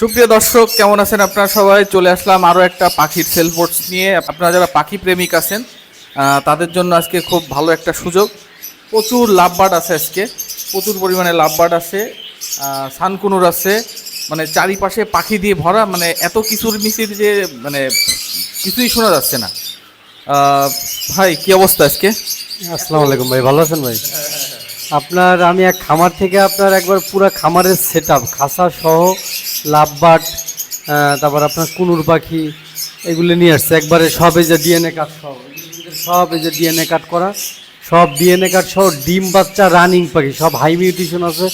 সুপ্রিয় দর্শক, কেমন আছেন আপনারা সবাই? চলে আসলাম আরও একটা পাখির সেলবোর্ডস নিয়ে। আপনারা যারা পাখি প্রেমিক আছেন তাদের জন্য আজকে খুব ভালো একটা সুযোগ। প্রচুর লাভবার্ড আছে আজকে। প্রচুর পরিমাণে লাভবার্ড আছে। সানকুনুর আছে। মানে চারিপাশে পাখি দিয়ে ভরা মানে এত কিছুর মিছির যে মানে কিছুই শোনা যাচ্ছে না। ভাই, কি অবস্থা আজকে? আসসালামু আলাইকুম ভাই, ভালো আছেন ভাই? আপনার, আমি এক খামার থেকে আপনার একবার পুরো খামারের সেট আপ খাসা সহ লাভবাট তারপর আপনার কুনুর পাখি, এগুলো নিয়ে আসছে। একবারে সব এই যে ডিএনএ কাট সহ। সব এই যে ডিএনএ কাট করা। সব ডিএনএ কাট সহ ডিম বাচ্চা রানিং পাখি, সব হাই মিউটেশন আছে।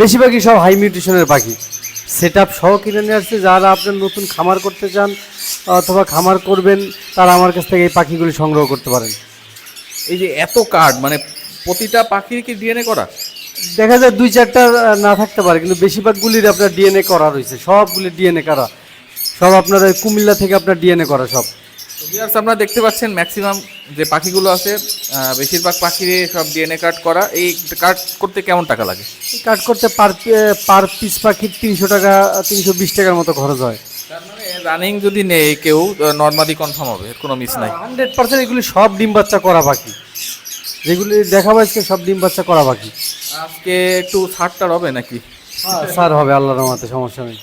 বেশিরভাগই সব হাই মিউটেশনের পাখি। সেট আপ সহ কিনে নিয়ে আসছে। যারা আপনার নতুন খামার করতে চান অথবা খামার করবেন, তারা আমার কাছ থেকে এই পাখিগুলি সংগ্রহ করতে পারেন। এই যে এত কার্ড মানে প্রতিটা পাখির কি ডিএনএ করা? দেখা যায় দুই চারটা না থাকতে পারে কিন্তু বেশিরভাগগুলির আপনার ডিএনএ করা রয়েছে। সবগুলি ডিএনএ করা। সব আপনার ওই কুমিল্লা থেকে আপনার ডিএনএ করা সব। ভিউয়ার্স আপনারা দেখতে পাচ্ছেন ম্যাক্সিমাম যে পাখিগুলো আছে বেশিরভাগ পাখির সব ডিএনএ কার্ড করা। এই কার্ড করতে কেমন টাকা লাগে? কাট করতে পার পার পিস পাখির তিনশো টাকা তিনশো বিশ টাকার মতো খরচ হয়। মানে রানিং যদি নেই কেউ নর্মালি কনফার্ম হবে কোনো মিস নাই। হান্ড্রেড পার্সেন্ট এগুলি সব ডিম বাচ্চা করা পাখি। যেগুলি দেখাবো আজকে সব ডিম বাচ্চা করা পাখি আজকে একটু ছাড়টার হবে নাকি? স্যার হবে আল্লাহর রহমতে সমস্যা নেই।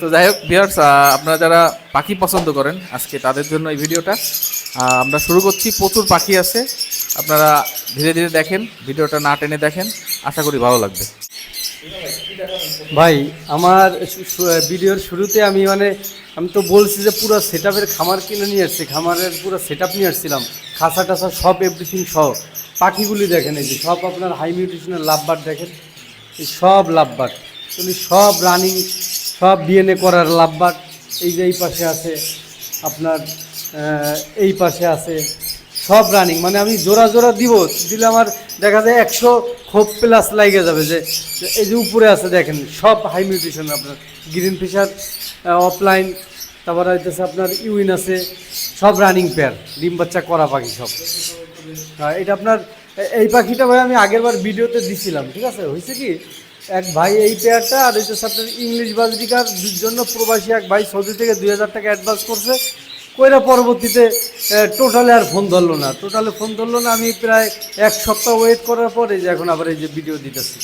তো যাই হোক ভিউয়ার্স আপনারা যারা পাখি পছন্দ করেন আজকে তাদের জন্য এই ভিডিওটা। আমরা শুরু করছি প্রচুর পাখি আছে। আপনারা ধীরে ধীরে দেখেন ভিডিওটা না টেনে দেখেন আশা করি ভালো লাগবে। ভাই আমার ভিডিওর শুরুতে আমি মানে আমি তো বলছি যে পুরো সেট খামার কিনে নিয়ে এসছি খামারের পুরো সেট নিয়ে এসেছিলাম। খাসা টাসা সব এভরিথিং সহ। পাখিগুলি দেখেন এই যে, সব আপনার হাই মিউটেশনের লাভবার দেখেন। এই সব লাভবার সব রানিং সব ডিএনএ করার লাভবার এই যে এই পাশে আছে আপনার এই পাশে আছে সব রানিং মানে আমি জোড়া জোড়া দিব, দিলে আমার দেখা যায় একশো খোপ প্লাস লাগে যাবে যে যে এই যে উপরে আছে দেখেন, সব হাই মিউটেশন আপনার। গ্রিন ফিশার অফলাইন তারপরে হইতেছে আপনার ইউইন আছে, সব রানিং পেয়ার ডিম বাচ্চা করা পাখি সব। হ্যাঁ এটা আপনার, এই পাখিটা ভাই আমি আগের বার ভিডিওতে দিছিলাম, ঠিক আছে? হয়েছে কি? এক ভাই এই পেয়ারটা আর হইতেছে আপনার ইংলিশ বাজরিকার জন্য প্রবাসী এক ভাই সৌদি থেকে দুই হাজার টাকা অ্যাডভান্স করছে। কইরা পরবর্তীতে টোটালে আর ফোন ধরলো না। টোটালে ফোন ধরলো না, আমি প্রায় এক সপ্তাহ ওয়েট করার পরে যে এখন আবার এই যে ভিডিও দিতেছি।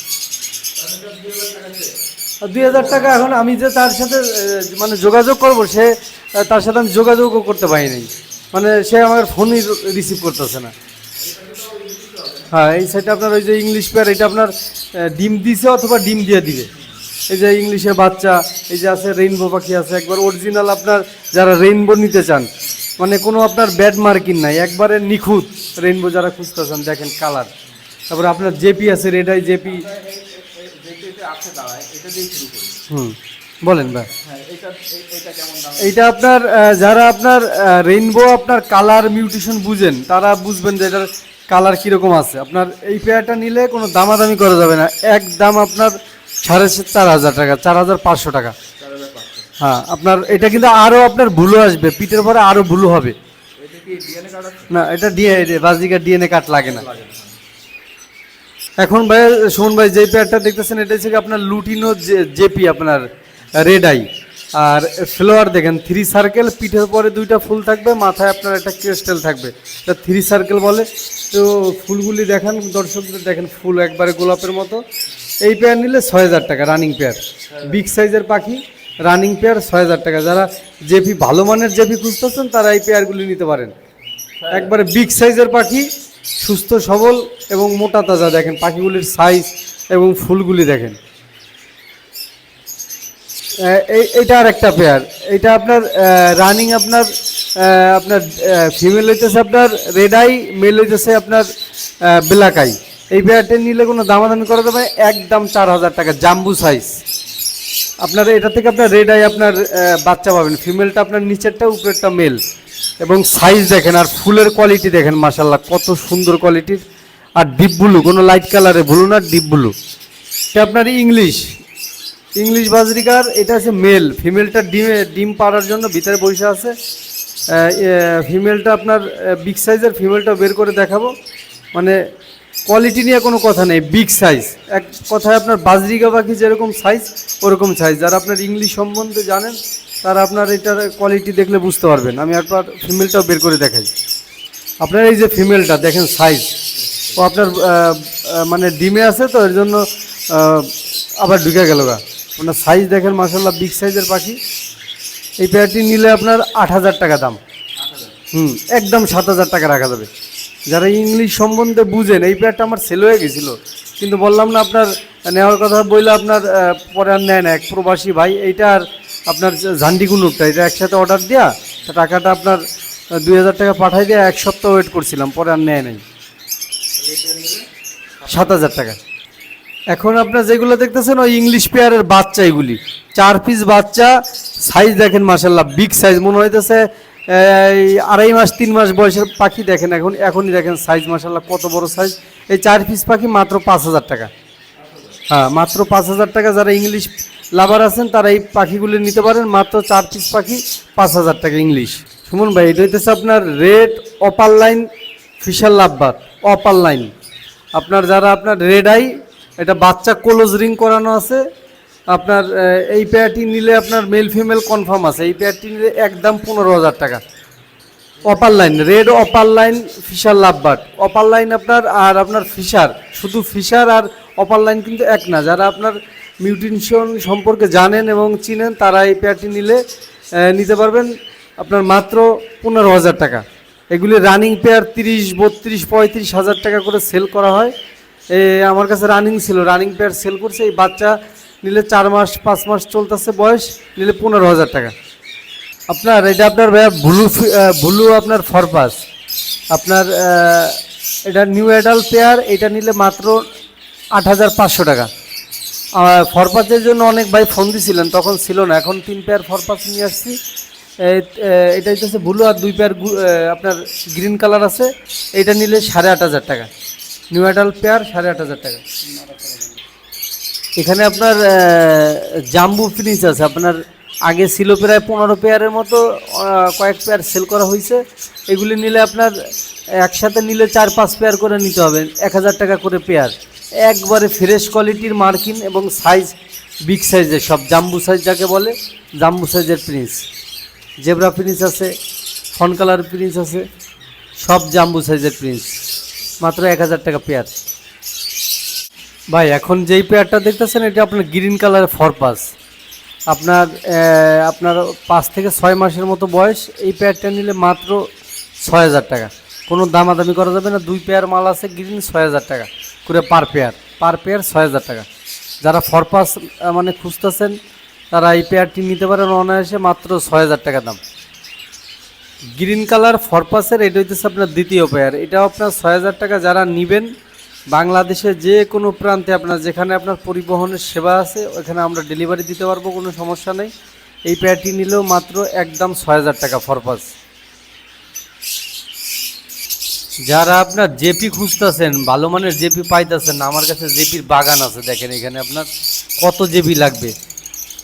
দুই হাজার টাকা এখন আমি যে তার সাথে মানে যোগাযোগ করব, সে তার সাথে আমি যোগাযোগও করতে পারি নাই। মানে সে আমার ফোনই রিসিভ করতেছে না। হ্যাঁ এই সাইডটা আপনার ওই যে ইংলিশ পেয়ার এটা আপনার ডিম দিছে অথবা ডিম দিয়ে দিবে। এই যে ইংলিশের বাচ্চা, এই যে আছে রেইনবো পাখি আছে, একবার অরিজিনাল আপনার যারা রেইনবো নিতে চান মানে কোনো আপনার ব্যাড মার্কিং নাই, একবারে নিখুঁত রেইনবো যারা খুঁজতেছেন দেখেন কালার তারপরে আপনার জেপি আছে রেড আই জেপি হুম, বলেন ভাই। এইটা আপনার যারা আপনার রেইনবো আপনার কালার মিউটেশন বুঝেন, তারা বুঝবেন যে এটার কালার কীরকম আছে? আপনার এই পেয়ারটা নিলে কোনো দামাদামি করা যাবে না। এক দাম আপনার সাড়ে চার হাজার টাকা, চার হাজার পাঁচশো টাকা। হ্যাঁ আপনার এটা কিন্তু আরও আপনার ভুলো আসবে, পিঠের পরে আরও ভুলো হবে। না, এটা ডিএ বাজিকা ডিএনএ কাট লাগে না। এখন ভাই, শোন ভাই, যে পেয়ারটা দেখতেছেন, এটা হচ্ছে আপনার লুটিনো জেপি, আপনার রেড আই আর ফ্লোয়ার দেখেন থ্রি সার্কেল পিঠের পরে দুইটা ফুল থাকবে, মাথায় আপনার একটা ক্রিস্টাল থাকবে। এটা থ্রি সার্কেল বলে। তো ফুলগুলি দেখেন, দর্শকদের দেখেন, ফুল একবারে গোলাপের মতো। এই পেয়ার নিলে ছয় হাজার টাকা রানিং পেয়ার বিগ সাইজের পাখি রানিং পেয়ার ছয় হাজার টাকা। যারা জেপি, ভালো মানের জেপি খুঁজতেছেন, তারা এই পেয়ারগুলি নিতে পারেন। একবারে বিগ সাইজের পাখি, সুস্থ সবল এবং মোটা তাজা দেখেন, পাখিগুলির সাইজ এবং ফুলগুলি দেখেন। এই এটা আর একটা পেয়ার এটা আপনার রানিং আপনার আপনার ফিমেল হইতেছে আপনার রেড আই মেল হইতেছে আপনার ব্ল্যাক আই এই পেয়ারটা নিলে কোনো দামাদামি করা যাবে একদম চার হাজার টাকা জাম্বু সাইজ আপনার এটা থেকে আপনার রেড আই আপনার বাচ্চা পাবেন। ফিমেলটা আপনার নিচেরটা, উপরেরটা মেল এবং সাইজ দেখেন আর ফুলের কোয়ালিটি দেখেন মাসাল্লাহ কত সুন্দর কোয়ালিটির আর ডিপ ব্লু কোনো লাইট কালারে ব্লু না ডিপ ব্লু এটা আপনার ইংলিশ ইংলিশ বাজরিকার, এটা হচ্ছে মেল ফিমেলটা ডিমে, ডিম পাড়ার জন্য ভিতরে বসে আছে। ফিমেলটা আপনার বিগ সাইজের ফিমেলটা বের করে দেখাবো। মানে কোয়ালিটি নিয়ে কোনো কথা নেই বিগ সাইজ এক কথায় আপনার বাজরিকা পাখি যেরকম সাইজ ওরকম সাইজ যারা আপনার ইংলিশ সম্বন্ধে জানেন, তারা আপনার এটার কোয়ালিটি দেখলে বুঝতে পারবেন। আমি একবার ফিমেলটাও বের করে দেখাই। আপনার এই যে ফিমেলটা দেখেন সাইজ ও আপনার মানে ডিমে আছে তো, এর জন্য আবার ঢুকে গেল গা। আপনার সাইজ দেখেন মাসাল্লাহ বিগ সাইজের পাখি। এই পেয়ারটি নিলে আপনার আট হাজার টাকা দাম। হুম, একদম সাত হাজার টাকা রাখা যাবে। যারা ইংলিশ সম্বন্ধে বুঝেন, এই পেয়ারটা আমার সেল হয়ে গেছিল। কিন্তু বললাম না আপনার, নেওয়ার কথা বললে আপনার পরে আর নেয় না। এক প্রবাসী ভাই, এইটা আর আপনার ঝান্ডি কুনুরটা এটা একসাথে অর্ডার দেওয়া টাকাটা আপনার দুই হাজার টাকা পাঠাই দিয়ে এক সপ্তাহ ওয়েট করছিলাম, পরে আর নেয় নাই। সাত হাজার টাকা। এখন আপনার যেগুলো দেখতেছেন, ওই ইংলিশ পেয়ারের বাচ্চা এগুলি। চার পিস বাচ্চা সাইজ দেখেন মাসাল্লাহ বিগ সাইজ মনে হইতেছে আড়াই মাস, তিন মাস বয়সের পাখি দেখেন এখন, এখনই দেখেন সাইজ মাসাল্লাহ কত বড় সাইজ এই চার পিস পাখি মাত্র পাঁচ হাজার টাকা। হ্যাঁ মাত্র পাঁচ হাজার টাকা যারা ইংলিশ লাভার আছেন, তারা এই পাখিগুলি নিতে পারেন। মাত্র চার পিস পাখি, পাঁচ হাজার টাকা ইংলিশ সুমন ভাই, এটা হইতেছে আপনার রেড অপার লাইন ফিশার লাভবার অপার লাইন আপনার যারা আপনার রেড আই এটা বাচ্চা ক্লোজ রিং করানো আছে। আপনার এই পেয়ারটি নিলে আপনার মেল ফিমেল কনফার্ম আছে। এই পেয়ারটি নিলে একদম পনেরো হাজার টাকা। Opaline red opaline Fischer lovebird opaline আপনার আর আপনার ফিশার শুধু ফিশার আর অপার লাইন কিন্তু এক না। যারা আপনার মিউটিশন সম্পর্কে জানেন এবং চিনেন, তারা এই পেয়ারটি নিলে নিতে পারবেন আপনার মাত্র পনেরো হাজার টাকা। এগুলি রানিং পেয়ার তিরিশ, বত্রিশ, পঁয়ত্রিশ হাজার টাকা করে সেল করা হয়। আমার কাছে রানিং ছিল। রানিং পেয়ার সেল করছে। এই বাচ্চা নিলে চার মাস, পাঁচ মাস চলতেছে বয়স, নিলে পনেরো হাজার টাকা। আপনার, এটা আপনার ভাইয়া ব্লু ব্লু আপনার ফরপাস আপনার এটা নিউ অ্যাডাল্ট পেয়ার এটা নিলে মাত্র আট হাজার পাঁচশো টাকা। ফরপাসের জন্য অনেক ভাই ফোন দিছিলেন, তখন ছিল না। এখন তিন পেয়ার ফরপাস নিয়ে আসছি। এটা হচ্ছে ব্লু আর দুই পেয়ার আপনার গ্রিন কালার আছে। এটা নিলে সাড়ে আট হাজার টাকা। নিউ অ্যাডাল্ট পেয়ার সাড়ে আট হাজার টাকা। এখানে আপনার জাম্বু ফিনিশ আছে। আপনার আগে ছিল প্রায় পনেরো পেয়ারের মতো কয়েক পেয়ার সেল করা হয়েছে এগুলি নিলে আপনার একসাথে নিলে চার পাঁচ পেয়ার করে নিতে হবে। এক হাজার টাকা করে পেয়ার একবারে ফ্রেশ কোয়ালিটির মার্কিন এবং সাইজ বিগ সাইজের সব। জাম্বু সাইজ যাকে বলে জাম্বু সাইজের প্রিন্স জেব্রা প্রিন্স আছে ফন কালার প্রিন্স আছে, সব জাম্বু সাইজের প্রিন্স মাত্র এক হাজার টাকা পেয়ার। ভাই, এখন যেই পেয়ারটা দেখতেছেন, এটা আপনার গ্রিন কালার ফরপাস আপনার আপনার পাঁচ থেকে ছয় মাসের মতো বয়স, এই পেয়ারটা নিলে মাত্র ছয় হাজার টাকা। কোনো দামাদামি করা যাবে না, দুই পেয়ার মাল আছে গ্রিন, ছয় হাজার টাকা করে পার পেয়ার। পার পেয়ার ছয় হাজার টাকা। যারা ফরপাস মানে খুঁজতেছেন, তারা এই পেয়ারটি নিতে পারেন অনায়াসে মাত্র ছয় হাজার টাকা দাম। গ্রিন কালার ফরপাসের, এটা হইতেছে আপনার দ্বিতীয় পেয়ার এটাও আপনার ছয় হাজার টাকা যারা নেবেন, বাংলাদেশে যে কোনো প্রান্তে আপনার, যেখানে আপনার পরিবহনের সেবা আছে ওখানে আমরা ডেলিভারি দিতে পারব, কোনো সমস্যা নেই। এই পেয়ারটি নিলেও মাত্র একদম ছয় হাজার টাকা ফরপাস। যারা আপনার জেপি খুঁজতেছেন, ভালো মানের জেপি পাইতেছেন আমার কাছে জেপির বাগান আছে, দেখেন এখানে আপনার কত জেপি লাগবে।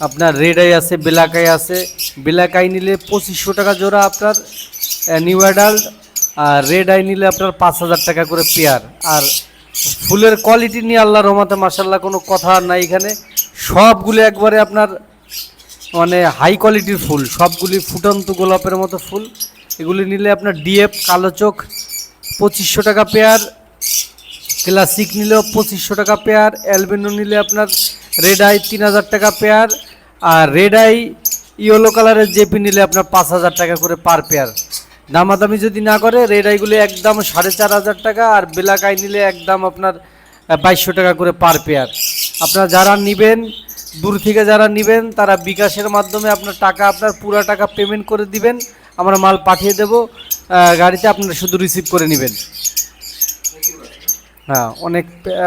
আপনার রেড আই আছে ব্ল্যাক আই আছে। ব্ল্যাক আই নিলে পঁচিশশো টাকা জোড়া আপনার নিউ অ্যাডাল্ট আর রেড আই নিলে আপনার পাঁচ হাজার টাকা করে পেয়ার আর ফুলের কোয়ালিটি নিয়ে আল্লাহ রহমাতে মাসাল্লাহ কোনো কথা আর নাই এখানে। সবগুলো একবারে আপনার মানে হাই কোয়ালিটির ফুল। সবগুলি ফুটন্ত গোলাপের মতো ফুল। এগুলি নিলে আপনার ডিএফ কালো চোখ, পঁচিশশো টাকা পেয়ার ক্লাসিক নিলেও পঁচিশশো টাকা পেয়ার অ্যালবেনো নিলে আপনার রেড আই তিন হাজার টাকা পেয়ার আর রেড আই ইয়েলো কালারের জেপি নিলে আপনার পাঁচ হাজার টাকা করে পার পেয়ার দামাদামি যদি না করে রেড আইগুলি একদম সাড়ে চার হাজার টাকা আর ব্ল্যাক আই নিলে একদম আপনার বাইশশো টাকা করে পার পেয়ার আপনারা যারা নেবেন, দূর থেকে যারা নেবেন, তারা বিকাশের মাধ্যমে আপনার টাকা, আপনার পুরা টাকা পেমেন্ট করে দিবেন। আমরা মাল পাঠিয়ে দেব গাড়িতে আপনারা শুধু রিসিভ করে নেবেন। হ্যাঁ অনেক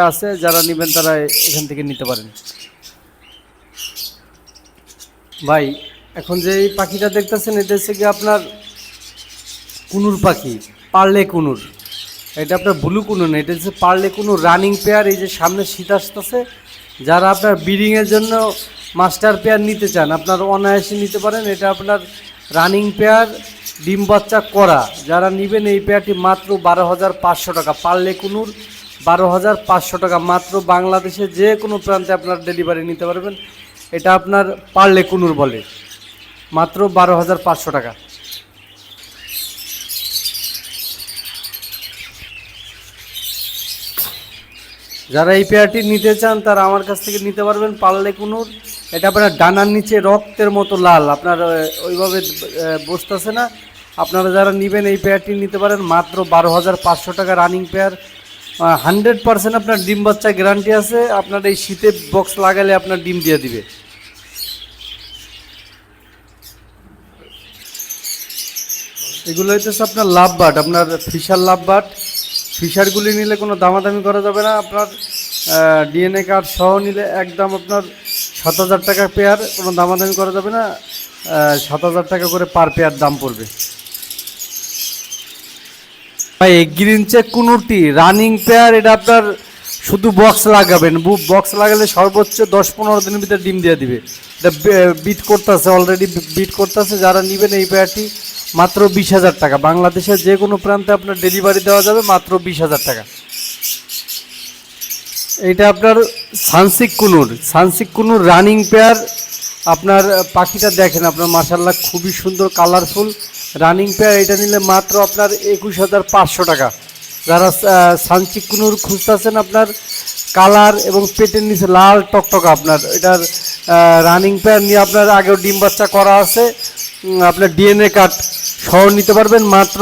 আছে, যারা নেবেন তারা এখান থেকে নিতে পারেন। ভাই, এখন যে এই পাখিটা দেখতেছেন, এটা হচ্ছে কি আপনার কুনুর পাখি, পার্লে কুনুর। এটা আপনার ব্লু কুনুর না, এটা হচ্ছে পার্লে কুনুর রানিং পেয়ার, এই যে সামনে শীত আসতেছে। যারা আপনার ব্রিডিংয়ের জন্য মাস্টার পেয়ার নিতে চান, আপনার অনায়াসে নিতে পারেন। এটা আপনার রানিং পেয়ার, ডিম বাচ্চা করা। যারা নেবেন, এই পেয়ারটি মাত্র বারো হাজার পাঁচশো টাকা। পার্লে কুনুর বারো হাজার পাঁচশো টাকা। মাত্র বাংলাদেশে যে কোনো প্রান্তে আপনার ডেলিভারি নিতে পারবেন। এটা আপনার পারলে কুনুর বলে। মাত্র বারো হাজার পাঁচশো টাকা। যারা এই পেয়ারটি নিতে চান, তারা আমার কাছ থেকে নিতে পারবেন পারলে কুনুর এটা আপনার ডানার নিচে রক্তের মতো লাল। আপনার ওইভাবে বসতেছে না। আপনারা যারা নেবেন এই পেয়ারটি নিতে পারেন, মাত্র বারো হাজার পাঁচশো টাকা রানিং পেয়ার। হান্ড্রেড পার্সেন্ট আপনার ডিম বাচ্চা গ্যারান্টি আছে। আপনার এই শীতে বক্স লাগালে আপনার ডিম দিয়ে দিবে। এগুলো হইতেছে আপনার লাভ বাট, আপনার ফিশার লাভ বাট। ফিশারগুলি নিলে কোনো দামাদামি করা যাবে না, আপনার ডিএনএ কার্ড সহ নিলে একদম আপনার সাত হাজার টাকা পেয়ার কোনো দামাদামি করা যাবে না সাত হাজার টাকা করে পার পেয়ার দাম পড়বে। ভাই গ্রিন চেক কুনুরটি রানিং পেয়ার এটা আপনার শুধু বক্স লাগাবেন। বু বক্স লাগালে সর্বোচ্চ দশ পনেরো দিনের ভিতরে ডিম দিয়ে দিবে। এটা বিট করতেছে অলরেডি বিট করতেছে, যারা নেবেন এই পেয়ারটি মাত্র বিশ হাজার টাকা। বাংলাদেশের যে কোনো প্রান্তে আপনার ডেলিভারি দেওয়া যাবে মাত্র বিশ হাজার টাকা। এইটা আপনার সানসিক কুনুর। সানসিক কুনুর রানিং পেয়ার আপনার পাখিটা দেখেন আপনার মাসাল্লাহ খুবই সুন্দর কালারফুল রানিং পেয়ার এটা নিলে মাত্র আপনার একুশ হাজার পাঁচশো টাকা। যারা সানসিক কুনুর খুঁজতেছেন আপনার, কালার এবং পেটের নিচে লাল টকটকা আপনার, এটার রানিং পেয়ার নিয়ে আপনার আগেও ডিম বাচ্চা করা আছে। আপনার ডিএনএ কার্ড সহ নিতে পারবেন মাত্র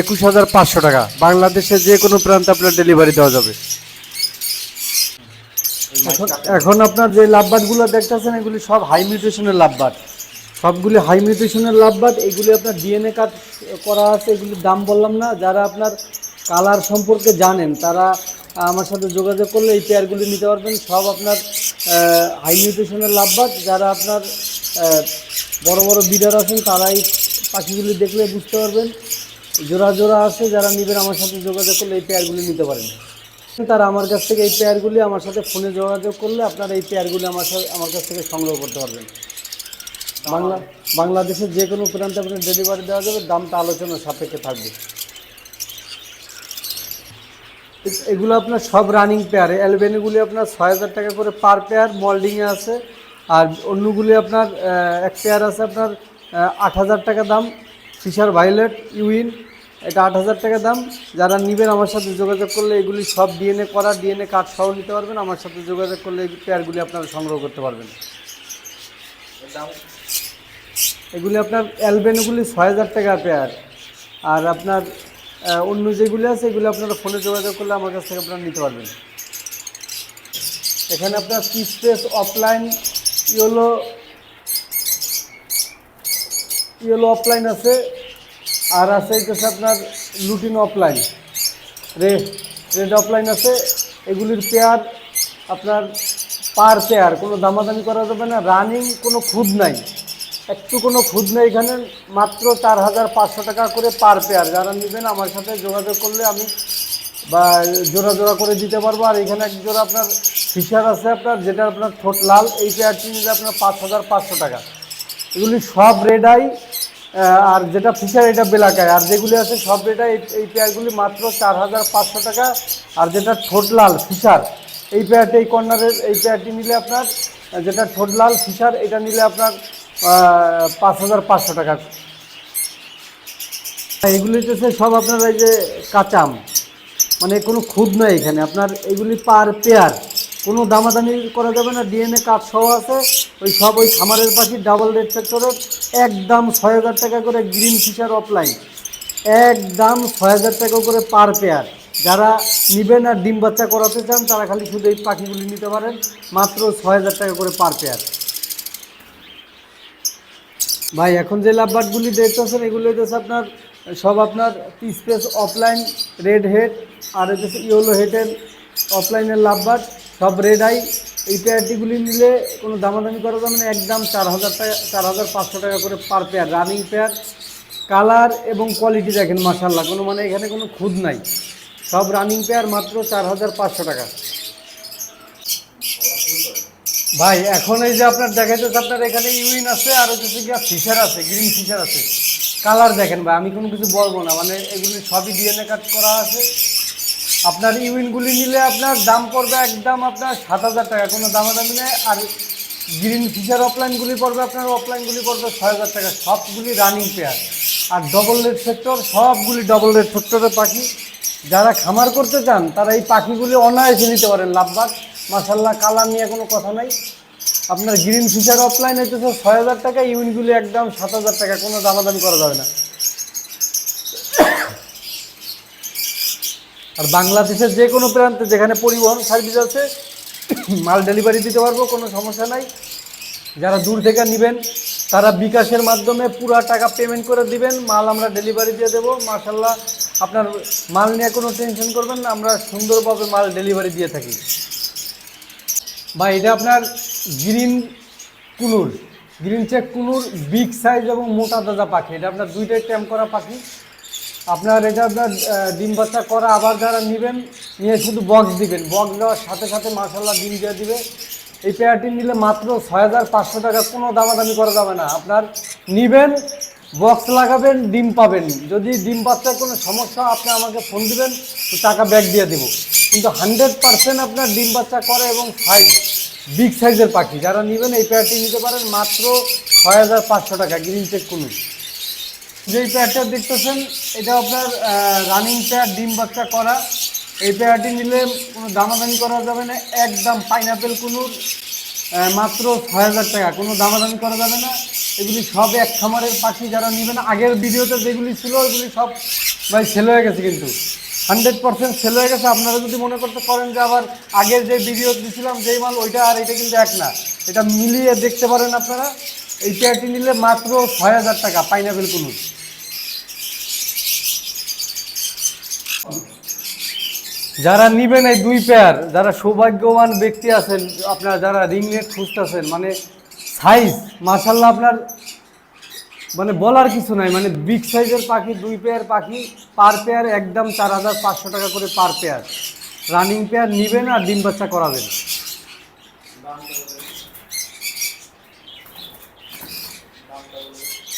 একুশ হাজার পাঁচশো টাকা। বাংলাদেশে যে কোনো প্রান্তে আপনার ডেলিভারি দেওয়া যাবে। এখন এখন আপনার যে লাভবাটগুলো দেখতেছেন, এগুলি সব হাই মিউটেশনের লাভবাট। সবগুলি হাই মিউটেশনের লাভবাট, এগুলি আপনার ডিএনএ কার্ড করা আছে, এগুলির দাম বললাম না। যারা আপনার কালার সম্পর্কে জানেন, তারা আমার সাথে যোগাযোগ করলে এই পেয়ারগুলি নিতে পারবেন। সব আপনার হাই মিউটেশনের লাভবাট। যারা আপনার বড় বড় বিডার আছেন তারা এই পাখিগুলি দেখলে বুঝতে পারবেন। জোড়া জোড়া আছে, যারা নেবেন আমার সাথে যোগাযোগ করলে এই পেয়ারগুলি নিতে পারেন। তারা আমার কাছ থেকে এই পেয়ারগুলি আমার সাথে ফোনে যোগাযোগ করলে আপনারা এই পেয়ারগুলি আমার সাথে, আমার কাছ থেকে সংগ্রহ করতে পারবেন। বাংলা বাংলাদেশের যে কোনো প্রান্তে আপনার ডেলিভারি দেওয়া যাবে, দামটা আলোচনার সাপেক্ষে থাকবে। এগুলো আপনার সব রানিং পেয়ার অ্যালবেনিগুলি আপনার ছয় হাজার টাকা করে পার পেয়ার মল্ডিংয়ে আছে। আর অন্যগুলি আপনার এক পেয়ার আছে আপনার আট হাজার টাকা দাম। ফিশার ভাইলেট ইউইন, এটা আট হাজার টাকা দাম। যারা নেবেন আমার সাথে যোগাযোগ করলে এগুলি সব ডিএনএ করা ডিএনএ কার্ড সহ নিতে পারবেন। আমার সাথে যোগাযোগ করলে এই পেয়ারগুলি আপনারা সংগ্রহ করতে পারবেন। এগুলি আপনার অ্যালবেনগুলি ছয় হাজার টাকা পেয়ার। আর আপনার অন্য যেগুলি আছে, এগুলি আপনারা ফোনে যোগাযোগ করলে আমার কাছ থেকে আপনারা নিতে পারবেন। এখানে আপনার space opaline yellow yellow opaline আছে, আর আছে হচ্ছে আপনার লুটিন অফলাইন রে রেড অফলাইন আছে, এগুলির পেয়ার আপনার পার পেয়ার কোনো দামাদামি করা যাবে না রানিং কোনো খুদ নাই। একটু কোনো খুদ নেই এখানে, মাত্র চার হাজার পাঁচশো টাকা করে পার পেয়ার যারা নেবেন আমার সাথে যোগাযোগ করলে আমি বা জোড়া জোড়া করে দিতে পারব। আর এখানে এক জোড়া আপনার ফিশার আছে আপনার, যেটা আপনার ঠোঁট লাল, এই পেয়ারটি নিলে আপনার পাঁচ হাজার পাঁচশো টাকা। এগুলি সব রেড আই আর যেটা ফিশার এটা বেলাকায়। আর যেগুলি আছে সব আই এই পেয়ারগুলি মাত্র চার হাজার পাঁচশো টাকা। আর যেটা ঠোঁট লাল ফিশার এই পেয়ারটি এই কর্নারের এই পেয়ারটি নিলে আপনার যেটা ঠোঁট লাল ফিশার এটা নিলে আপনার পাঁচ হাজার পাঁচশো টাকা। এগুলি হচ্ছে সব আপনার এই যে কাঁচাম। মানে কোনো খুদ নয় এখানে। আপনার এগুলি পার পেয়ার কোনো দামাদামি করা যাবে না ডিএনএ কার্ড সহ আছে, ওই সব ওই খামারের পাখি ডাবল রেড সেক্টরের একদম ছয় হাজার টাকা করে গ্রিন ফিশার অফলাইন একদম ছয় হাজার টাকা করে পার পেয়ার যারা নেবেন আর ডিম বাচ্চা করাতে চান, তারা খালি শুধু এই পাখিগুলি নিতে পারেন, মাত্র ছয় হাজার টাকা করে পার পেয়ার ভাই, এখন যে লাভবার্ডগুলি দেখতেছেন, এগুলো হচ্ছে আপনার, সব আপনার স্পেস অফলাইন রেড হেড আর হচ্ছে ইয়েলো হেডের অফলাইনের লাভবার্ড সব রেড আই এই পেয়ারটিগুলি নিলে কোনো দামাদামি করা যাবে না, একদম চার হাজার টাকা, চার হাজার পাঁচশো টাকা করে per pair running pair colour এবং কোয়ালিটি দেখেন মাসাল্লাহ কোনো মানে এখানে কোনো খুদ নাই। সব রানিং পেয়ার মাত্র চার হাজার পাঁচশো টাকা। ভাই, এখন এই যে আপনার দেখাইতেছে, আপনার এখানে ইউইন আছে, আর হচ্ছে গিয়া ফিশার আছে গ্রিন ফিশার আছে। কালার দেখেন ভাই, আমি কোনো কিছু বলব না মানে এগুলি সবই ডিএনএ কাজ করা আছে। আপনার ইউইনগুলি নিলে আপনার দাম পড়বে একদম আপনার সাত হাজার টাকা। কোনো দামাদামি নেই। আর গ্রিন ফিচার অফলাইনগুলি পড়বে আপনার অফলাইনগুলি পড়বে ছয় হাজার টাকা। সবগুলি রানিং পেয়ার আর ডবল রেড সেক্টর সবগুলি ডবল রেড সেক্টরের পাখি। যারা খামার করতে চান, তারা এই পাখিগুলি অনায়াসে নিতে পারেন লাভবাদ মাসাল্লাহ কালার নিয়ে কোনো কথা নাই। আপনার গ্রিন ফিচার অফলাইন হইতেছে ছয় হাজার টাকা ইউনিটগুলি একদম সাত হাজার টাকা। কোনো দামাদামি করা যাবে না। আর বাংলাদেশের যে কোনো প্রান্তে যেখানে পরিবহন সার্ভিস আছে, মাল ডেলিভারি দিতে পারব, কোনো সমস্যা নাই। যারা দূর থেকে নেবেন, তারা বিকাশের মাধ্যমে পুরা টাকা পেমেন্ট করে দিবেন, মাল আমরা ডেলিভারি দিয়ে দেবো। মাশাল্লাহ আপনার মাল নিয়ে কোনো টেনশন করবেন না, আমরা সুন্দরভাবে মাল ডেলিভারি দিয়ে থাকি। বা এটা আপনার green conure green cheek conure big size এবং মোটা দাদা পাখি। এটা আপনার দুইটাই ট্যাম করা পাখি। আপনার এটা আপনার ডিম বাচ্চা করা আবার যারা নেবেন, নিয়ে শুধু বক্স দিবেন। বক্স দেওয়ার সাথে সাথে মাসাল্লাহ ডিম দিয়ে দিবে। এই পেয়ারটি নিলে মাত্র ছয় হাজার পাঁচশো টাকা, কোনো দামাদামি করা যাবে না। আপনার নেবেন, বক্স লাগাবেন, ডিম পাবেন। যদি ডিম বাচ্চার কোনো সমস্যা, আপনি আমাকে ফোন দিবেন, তো টাকা ব্যাক দিয়ে দেবো। কিন্তু হান্ড্রেড পার্সেন্ট আপনার ডিম বাচ্চা করে এবং সাইজ, বিগ সাইজের পাখি। যারা নেবেন, এই পেয়ারটি নিতে পারেন মাত্র ছয় হাজার পাঁচশো টাকা, গ্রিন চেক কুনুর যে পেয়ারটা দেখতেছেন, এটা আপনার রানিং পেয়ার ডিম বাচ্চা করা। এই পেয়ারটি নিলে কোনো দামাদামি করা যাবে না, একদম পাইনাপেল কুনুর মাত্র ছয় হাজার টাকা। কোনো দামাদামি করা যাবে না। এগুলি সব এক খামারের পাখি, যারা নেবেন, আগের ভিডিওতে যেগুলি ছিল ওইগুলি সব ভাই সেল হয়ে গেছে কিন্তু। হান্ড্রেড পার্সেন্ট সেল হয়ে গেছে। আপনারা যদি মনে করতে পারেন যে আবার আগের যে ভিডিও দিয়েছিলাম যেই মাল, ওইটা আর এটা কিন্তু এক না। এটা মিলিয়ে দেখতে পারেন আপনারা। এই পেয়ারটি নিলে মাত্র ছয় হাজার টাকা পাইনাপেল কুনুর। যারা নিবেন এই দুই পেয়ার, যারা সৌভাগ্যবান ব্যক্তি আছেন, আপনার যারা রিং নেট খুঁজতেছেন মানে সাইজ মাসাল্লাহ আপনার মানে বলার কিছু নাই মানে বিগ সাইজের পাখি, দুই পেয়ার পাখি পার পেয়ার একদম চার হাজার পাঁচশো টাকা করে পার পেয়ার রানিং পেয়ার নিবেন আর ডিম বাচ্চা করাবেন।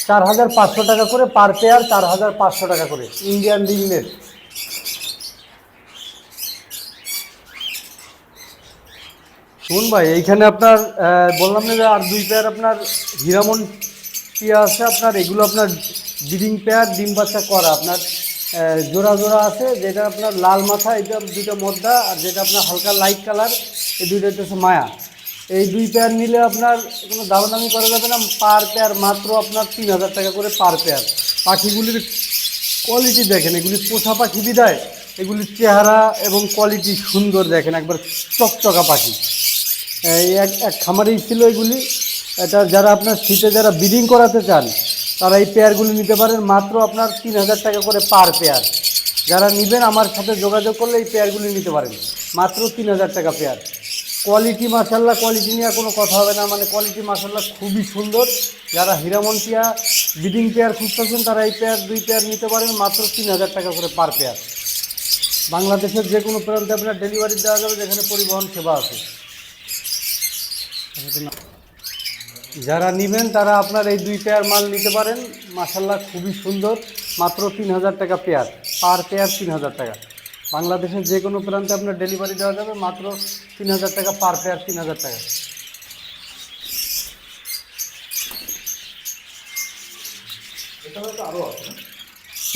চার হাজার পাঁচশো টাকা করে পার পেয়ার চার হাজার পাঁচশো টাকা করে। ইন্ডিয়ান রিং শুন ভাই, এইখানে আপনার বললাম না যে আর দুই পেয়ার আপনার হিরামন টিয়া আছে, আপনার এগুলো আপনার ব্রিডিং পেয়ার ডিম বাচ্চা করা। আপনার জোড়া জোড়া আছে, যেটা আপনার লাল মাথা, এটা দুইটা মদ্দা, আর যেটা আপনার হালকা লাইট কালার এই দুইটা হচ্ছে মায়া। এই দুই পেয়ার নিলে আপনার কোনো দামাদামি করা যাবে না পার পেয়ার মাত্র আপনার তিন হাজার টাকা করে পার পেয়ার পাখিগুলির কোয়ালিটি দেখেন, এগুলি পোষা পাখি বিদায়। এগুলির চেহারা এবং কোয়ালিটি সুন্দর দেখেন, একবার চকচকা পাখি। এক এক খামারেই ছিল এগুলি। এটা যারা আপনার শীতে যারা ব্রিডিং করাতে চান, তারা এই পেয়ারগুলি নিতে পারেন। মাত্র আপনার তিন হাজার টাকা করে পার পেয়ার। যারা নেবেন, আমার সাথে যোগাযোগ করলে এই পেয়ারগুলি নিতে পারেন। মাত্র তিন হাজার টাকা পেয়ার। কোয়ালিটি মাসাল্লাহ কোয়ালিটি নিয়ে কোনো কথা হবে না। মানে কোয়ালিটি মাসাল্লাহ খুবই সুন্দর। যারা হীরামন্টিয়া ব্রিডিং পেয়ার খুঁজতেছেন, তারা এই পেয়ার, দুই পেয়ার নিতে পারেন। মাত্র তিন হাজার টাকা করে পার পেয়ার। বাংলাদেশের যে কোনো প্রান্তে আপনার ডেলিভারি দেওয়া যাবে, যেখানে পরিবহন সেবা আছে। যারা নেবেন, তারা আপনার এই দুই পেয়ার মাল নিতে পারেন। মাসাল্লাহ খুবই সুন্দর। মাত্র তিন হাজার টাকা পেয়ার পার পেয়ার তিন হাজার টাকা। বাংলাদেশের যে কোনো প্রান্তে আপনার ডেলিভারি দেওয়া যাবে। মাত্র তিন হাজার টাকা পার পেয়ার তিন হাজার টাকা।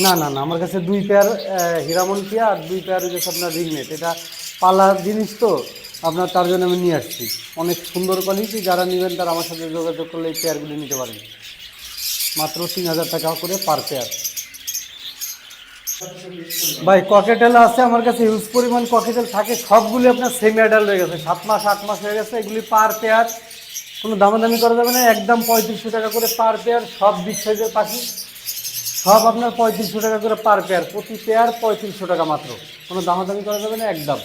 না না না, আমার কাছে দুই পেয়ার হিরামন পেয়ার আর দুই পেয়ার হচ্ছে আপনার রিংনেট। এটা পালার জিনিস তো। আপনার তার জন্য আমি নিয়ে আসছি। অনেক সুন্দর কোয়ালিটি যারা নেবেন তারা আমার সাথে যোগাযোগ করলে এই পেয়ারগুলি নিতে পারেন। মাত্র তিন হাজার টাকা করে পার পেয়ার ভাই ককেটেল আছে আমার কাছে হিউজ পরিমাণ ককেটেল থাকে। সবগুলি আপনার সেমি অ্যাডাল্ট হয়ে গেছে। সাত মাস, আট মাস হয়ে গেছে। এগুলি পার পেয়ার কোনো দামাদামি করা যাবে না। একদম পঁয়ত্রিশশো টাকা করে পার পেয়ার সব বিগ সাইজের পাখি। সব আপনার পঁয়ত্রিশশো টাকা করে পার পেয়ার প্রতি পেয়ার পঁয়ত্রিশশো টাকা মাত্র। কোনো দামাদামি করা যাবে না, একদম।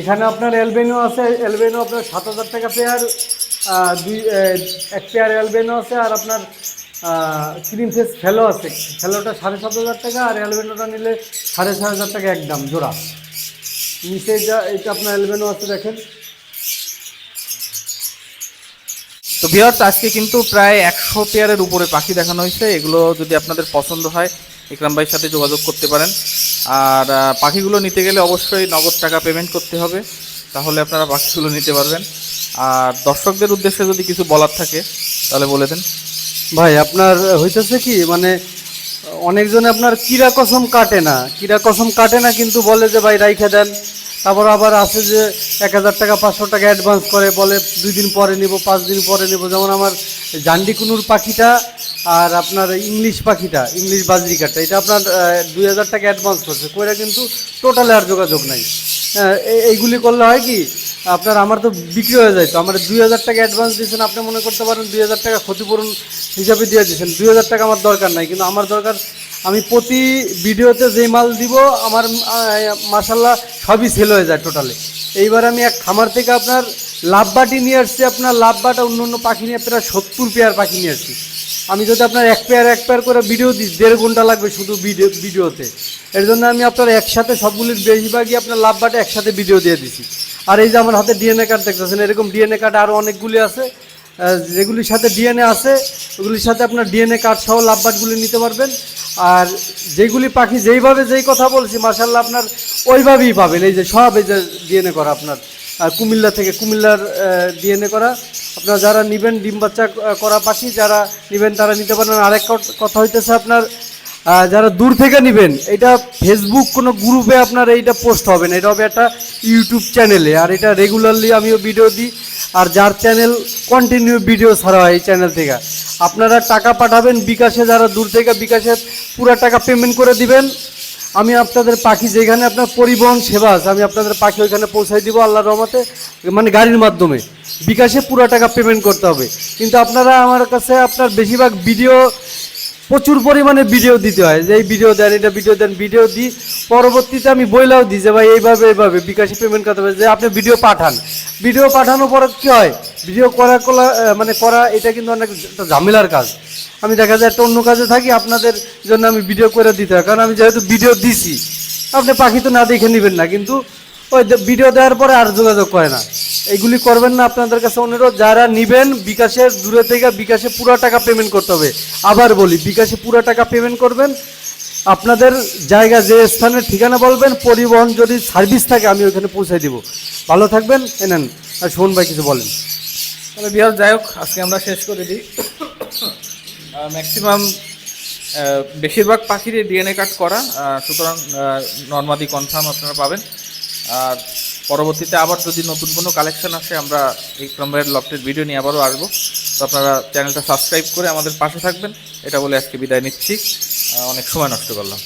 এখানে আপনার এলবেনো আছে এলবেনো আপনার সাত হাজার টাকা পেয়ার দুই এক পেয়ার এলবেনো আছে, আর আপনার ক্রিম ফেস ফেলো আছে। ফেলোটা সাড়ে সাত হাজার টাকা, আর এলবেনোটা নিলে সাড়ে ছয় হাজার টাকা একদম জোড়া। নিচে যা এটা আপনার এলবেনো আছে, দেখেন। তো ভিওর্স আজকে কিন্তু প্রায় একশো পেয়ারের উপরে পাখি দেখানো হয়েছে। এগুলো যদি আপনাদের পছন্দ হয়, ইকরাম ভাইয়ের সাথে যোগাযোগ করতে পারেন। আর পাখিগুলো নিতে গেলে অবশ্যই নগদ টাকা পেমেন্ট করতে হবে। তাহলে আপনারা পাখিগুলো নিতে পারবেন। আর দর্শকদের উদ্দেশ্যে যদি কিছু বলার থাকে, তাহলে বলে দেন। ভাই, আপনার হইতেছে কি মানে অনেকজনে আপনার কিরা কসম কাটে না। কিরা কসম কাটে না, কিন্তু বলে যে, ভাই, রাইখে দেন। তারপর আবার আছে যে, এক হাজার টাকা, পাঁচশো টাকা অ্যাডভান্স করে, বলে, দুই দিন পরে নেব, পাঁচ দিন পরে নেব। যেমন আমার জান্ডিকুনুর পাখিটা আর আপনার ইংলিশ পাখিটা ইংলিশ বাজরিকাটা এটা আপনার দুই হাজার টাকা অ্যাডভান্স করছে। কইরা কিন্তু টোটালে আর যোগাযোগ নাই। হ্যাঁ, এইগুলি করলে হয় কি আপনার আমার তো বিক্রি হয়ে যায় তো আমার দুই হাজার টাকা অ্যাডভান্স দিয়েছেন আপনি মনে করতে পারেন দুই হাজার টাকা ক্ষতিপূরণ হিসাবে দিয়ে দিয়েছেন। দুই হাজার টাকা আমার দরকার নাই কিন্তু আমার দরকার আমি প্রতি ভিডিওতে যেই মাল দিব আমার মাসাল্লাহ সবই সেল হয়ে যায় টোটালে এইবার আমি এক খামার থেকে আপনার লাভবাটি নিয়ে আসছি আপনার লাভবাটা অন্য অন্য পাখি নিয়ে প্রায় সত্তর পেয়ার পাখি নিয়ে আসছি। আমি যদি আপনার এক পেয়ার এক পেয়ার করে ভিডিও দিই, দেড় ঘণ্টা লাগবে শুধু ভিডিও ভিডিওতে এর জন্য আমি আপনার একসাথে সবগুলির বেশিরভাগই আপনার লাভ বাটে একসাথে ভিডিও দিয়ে দিছি। আর এই যে আমার হাতে ডিএনএ কার্ড দেখতেছেন, এরকম ডিএনএ কার্ড আরও অনেকগুলি আছে। যেগুলির সাথে ডিএনএ আছে, ওগুলির সাথে আপনার ডিএনএ কার্ড সহ লাভ বাটগুলি নিতে পারবেন। আর যেগুলি পাখি যেইভাবে যেই কথা বলছি মার্শাল্লাহ আপনার ওইভাবেই পাবেন। এই যে সব এই যে ডিএনএ করা আপনার আর কুমিল্লা থেকে কুমিল্লার ডিএনএ করা। আপনারা যারা নেবেন ডিম বাচ্চা করা পাখি, যারা নেবেন তারা নিতে পারেন। আরেক কথা হইতেছে আপনার যারা দূর থেকে নেবেন, এটা ফেসবুক কোনো গ্রুপে আপনার এইটা পোস্ট হবে না। এটা হবে একটা ইউটিউব চ্যানেলে আর এটা রেগুলারলি আমিও ভিডিও দিই। আর যার চ্যানেল কন্টিনিউ ভিডিও ছাড়া হয় এই চ্যানেল থেকে। আপনারা টাকা পাঠাবেন, বিকাশে যারা দূর থেকে, বিকাশে পুরো টাকা পেমেন্ট করে দিবেন। আমি আপনাদের পাখি যেখানে আপনার পরিবহন সেবা আছে, আমি আপনাদের পাখি ওইখানে পৌঁছাই দিব আল্লাহর রহমতে মানে গাড়ির মাধ্যমে। বিকাশে পুরো টাকা পেমেন্ট করতে হবে। কিন্তু আপনারা আমার কাছে আপনার বেশিরভাগ ভিডিও প্রচুর পরিমাণে ভিডিও দিতে হয়। যে এই ভিডিও দেন, এটা ভিডিও দেন ভিডিও দিই। পরবর্তীতে আমি বইলাও দিই যে, ভাই, এইভাবে এইভাবে বিকাশে পেমেন্ট করতে হবে। যে, আপনি ভিডিও পাঠান। ভিডিও পাঠানোর পরে কী হয়? ভিডিও করা করা মানে করা, এটা কিন্তু অনেক ঝামেলার কাজ। আমি দেখা যায় একটা অন্য কাজে থাকি, আপনাদের জন্য আমি ভিডিও করে দিতে হয়। কারণ আমি যেহেতু ভিডিও দিছি, আপনি পাখি তো না দেখে নেবেন না। কিন্তু ওই ভিডিও দেওয়ার পরে আর যোগাযোগ করে না। এইগুলি করবেন না, আপনাদের কাছে অনুরোধ, যারা নিবেন বিকাশের দূরে থেকে বিকাশে পুরো টাকা পেমেন্ট করতে হবে। আবার বলি, বিকাশে পুরো টাকা পেমেন্ট করবেন, আপনাদের জায়গা যে স্থানের ঠিকানা বলবেন, পরিবহন যদি সার্ভিস থাকে, আমি ওইখানে পৌঁছে দিব। ভালো থাকবেন এনেন আর শোন ভাই কিছু বলেন। তাহলে বিহার, যাই হোক, আজকে আমরা শেষ করে দিই। ম্যাক্সিমাম বেশিরভাগ পাখিরই ডিএনএ কার্ড করা সুতরাং নর্মাদি কনফার্ম আপনারা পাবেন। আর পরবর্তীতে আবার যদি নতুন কোনো কালেকশন আসে, আমরা এই ক্রমের লফটের ভিডিও নিয়ে আবারও আসব। তো আপনারা চ্যানেলটা সাবস্ক্রাইব করে আমাদের পাশে থাকবেন। এটা বলে আজকে বিদায় নিচ্ছি। অনেক সময় নষ্ট করলাম।